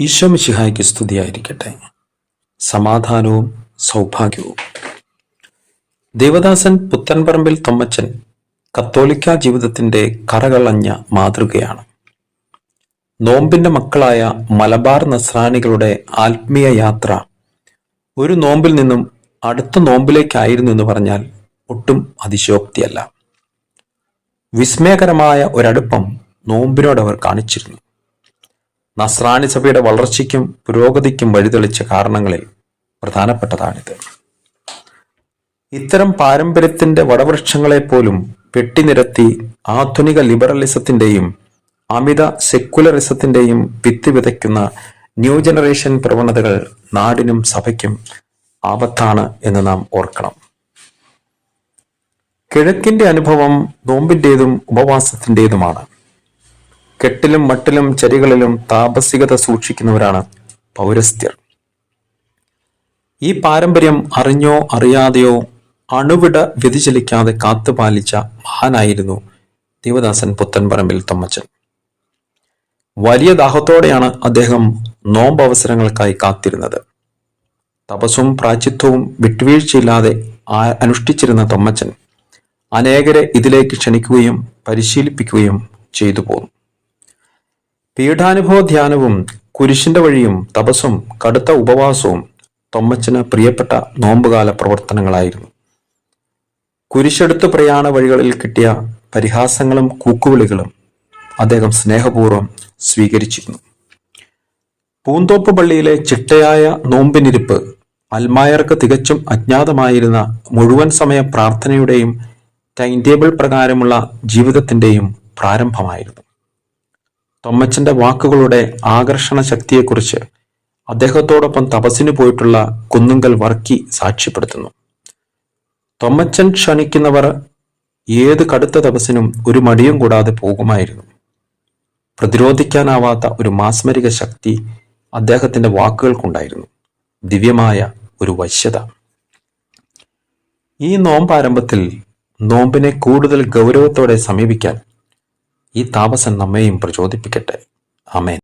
ഈശോ മിശിഹായ്ക്ക് സ്തുതിയായിരിക്കട്ടെ. സമാധാനവും സൗഭാഗ്യവും. ദേവദാസൻ പുത്തൻപറമ്പിൽ തൊമ്മച്ചൻ കത്തോലിക്ക ജീവിതത്തിന്റെ കറകളഞ്ഞ മാതൃകയാണ്. നോമ്പിന്റെ മക്കളായ മലബാർ നസ്രാണികളുടെ ആത്മീയ യാത്ര ഒരു നോമ്പിൽ നിന്നും അടുത്ത നോമ്പിലേക്കായിരുന്നു എന്ന് പറഞ്ഞാൽ ഒട്ടും അതിശയോക്തിയല്ല. വിസ്മയകരമായ ഒരടുപ്പം നോമ്പിനോട് അവർ കാണിച്ചിരുന്നു. നസ്രാണി സഭയുടെ വളർച്ചയ്ക്കും പുരോഗതിക്കും വഴിതെളിച്ച കാരണങ്ങളിൽ പ്രധാനപ്പെട്ടതാണിത്. ഇത്തരം പാരമ്പര്യത്തിന്റെ വടവൃക്ഷങ്ങളെ പോലും വെട്ടിനിരത്തി ആധുനിക ലിബറലിസത്തിന്റെയും അമിത സെക്കുലറിസത്തിന്റെയും വിത്ത് വിതയ്ക്കുന്ന ന്യൂ ജനറേഷൻ പ്രവണതകൾ നാടിനും സഭയ്ക്കും ആപത്താണ് എന്ന് നാം ഓർക്കണം. കിഴക്കിന്റെ അനുഭവം നോമ്പിന്റേതും ഉപവാസത്തിന്റേതുമാണ്. കെട്ടിലും മട്ടിലും ചരികളിലും താപസികത സൂക്ഷിക്കുന്നവരാണ് പൗരസ്ത്യർ. ഈ പാരമ്പര്യം അറിഞ്ഞോ അറിയാതെയോ അണുവിട വ്യതിചലിക്കാതെ കാത്തുപാലിച്ച മഹാനായിരുന്നു ദേവദാസൻ പുത്തൻപറമ്പിൽ തൊമ്മച്ചൻ. വലിയ ദാഹത്തോടെയാണ് അദ്ദേഹം നോമ്പ് അവസരങ്ങൾക്കായി കാത്തിരുന്നത്. തപസ്സും പ്രാച്ചിത്വവും വിട്ടുവീഴ്ചയില്ലാതെ അനുഷ്ഠിച്ചിരുന്ന തൊമ്മച്ചൻ അനേകരെ ഇതിലേക്ക് ക്ഷണിക്കുകയും പരിശീലിപ്പിക്കുകയും ചെയ്തു പോന്നു. പീഠാനുഭവ ധ്യാനവും കുരിശിന്റെ വഴിയും തപസ്സും കടുത്ത ഉപവാസവും തൊമ്മച്ചന് പ്രിയപ്പെട്ട നോമ്പുകാല പ്രവർത്തനങ്ങളായിരുന്നു. കുരിശെടുത്ത് പ്രയാണ വഴികളിൽ കിട്ടിയ പരിഹാസങ്ങളും കൂക്കുവിളികളും അദ്ദേഹം സ്നേഹപൂർവം സ്വീകരിച്ചിരുന്നു. പൂന്തോപ്പ് പള്ളിയിലെ ചിട്ടയായ നോമ്പിനിരിപ്പ് അൽമായർക്ക് തികച്ചും അജ്ഞാതമായിരുന്ന മുഴുവൻ സമയ പ്രാർത്ഥനയുടെയും ടൈം ടേബിൾ പ്രകാരമുള്ള ജീവിതത്തിന്റെയും പ്രാരംഭമായിരുന്നു. തൊമ്മച്ചന്റെ വാക്കുകളുടെ ആകർഷണ ശക്തിയെക്കുറിച്ച് അദ്ദേഹത്തോടൊപ്പം തപസ്സിന് പോയിട്ടുള്ള കുന്നുങ്കൽ വർക്കി സാക്ഷ്യപ്പെടുത്തുന്നു. തൊമ്മച്ചൻ ക്ഷണിക്കുന്നവർ ഏത് കടുത്ത തപസ്സിനും ഒരു മടിയും കൂടാതെ പോകുമായിരുന്നു. പ്രതിരോധിക്കാനാവാത്ത ഒരു മാസ്മരിക ശക്തി അദ്ദേഹത്തിന്റെ വാക്കുകൾക്കുണ്ടായിരുന്നു. ദിവ്യമായ ഒരു വശ്യത. ഈ നോമ്പാരംഭത്തിൽ നോമ്പിനെ കൂടുതൽ ഗൗരവത്തോടെ സമീപിക്കാൻ ഈ താപസൻ നമ്മെയും പ്രചോദിപ്പിക്കട്ടെ. അമേൻ